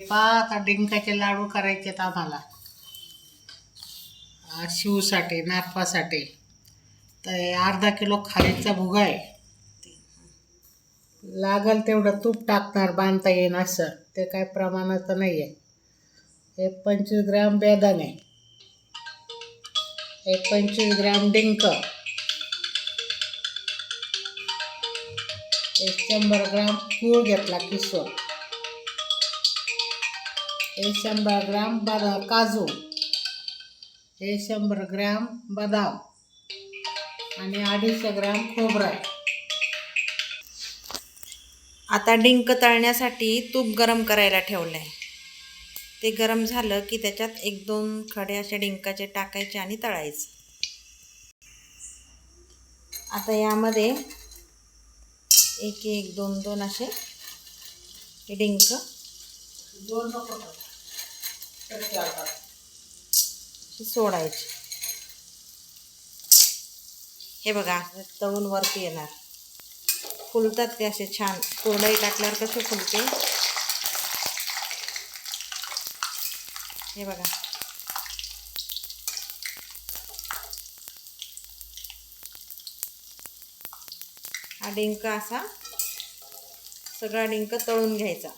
पा आता डिंकाचे लाडू करायचे आहेत आम्हाला. शिवसाठी नागपासाठी. तर अर्धा किलो खारीचा भुगा आहे. लागल तेवढं तूप टाकणार बांधता येईन असं. ते काय प्रमाणाचं नाही आहे हे पंचवीस ग्रॅम बेदाणे. हे पंचवीस ग्रॅम डिंक. एक शंभर ग्राम गूळ घेतला किसून हे शंभर ग्राम बदाम काजू. हे शंभर ग्रॅम बदाम आणि अडीचशे ग्रॅम खोबरं. आता डिंक तळण्यासाठी तूप गरम करायला ठेवलं आहे ते गरम झालं की त्याच्यात एक दोन खडे असे डिंकाचे टाकायचे आणि तळायचे. आता यामध्ये एक एक दोन दोन असे डिंक. दोन नको तर चार हे बघा तळून वरती येणार. फुलतात ते असे छान. कोरडाई टाकल्यावर कसे फुलते? हे बघा. हा डिंक असा सगळा डिंक तळून घ्यायचा.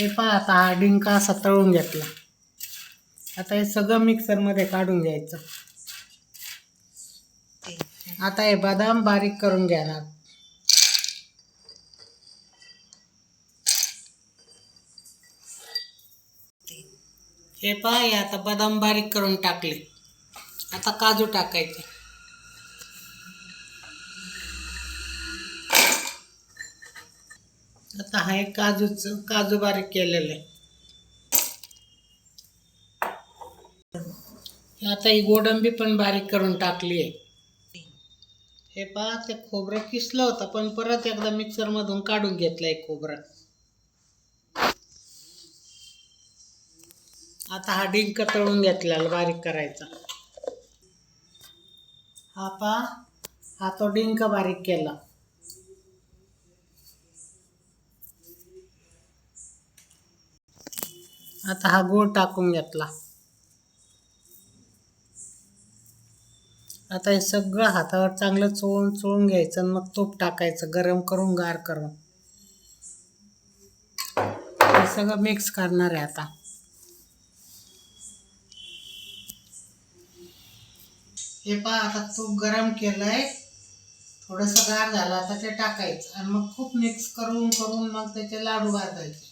हे पहा आता हा डिंका असा तळून घेतला. आता हे सगळं मिक्सरमध्ये काढून घ्यायचं. आता हे बदाम बारीक करून घेणार. हे पहा हे आता बदाम बारीक करून टाकले. आता काजू टाकायचे. आता हा एक काजूच काजू बारीक केलेलं आहे. आता ही गोडंबी पण बारीक करून टाकली आहे. हे पहा ते खोबरं किसलं होतं पण परत एकदा मिक्सरमधून काढून घेतलंय खोबरं. आता हा डिंक तळून घेतलेला बारीक करायचा. हा पहा हा तो डिंक बारीक केला. आता हा गूळ टाकून घेतला. आता हे सगळं हातावर चांगलं चोळून चोळून घ्यायचं आणि मग तूप टाकायचं गरम करून गार करून. हे सगळं मिक्स करणार आहे आता. हे पहा आता तूप गरम केलंय. थोडंसं गार झालं आता ते टाकायचं. आणि मग खूप मिक्स करून करून मग त्याचे लाडू भाजायचे.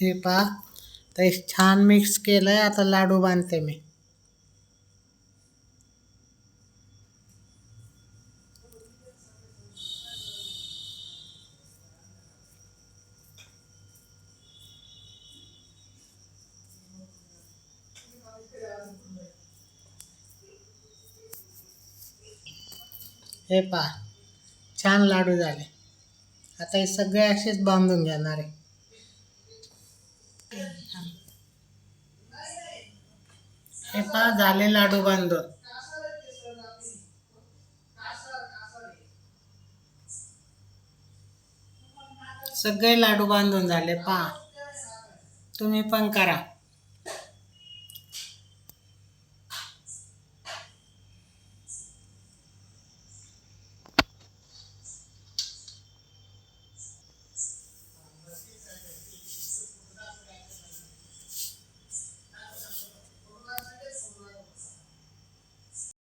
हे पहा. ते छान मिक्स केलंय. आता लाडू बांधते मी. हे पहा. छान लाडू झाले. आता हे सगळे असेच बांधून घेणार आहे. हे पहा झाले लाडू बांधून. सगळे लाडू बांधून झाले पहा. तुम्ही पण करा.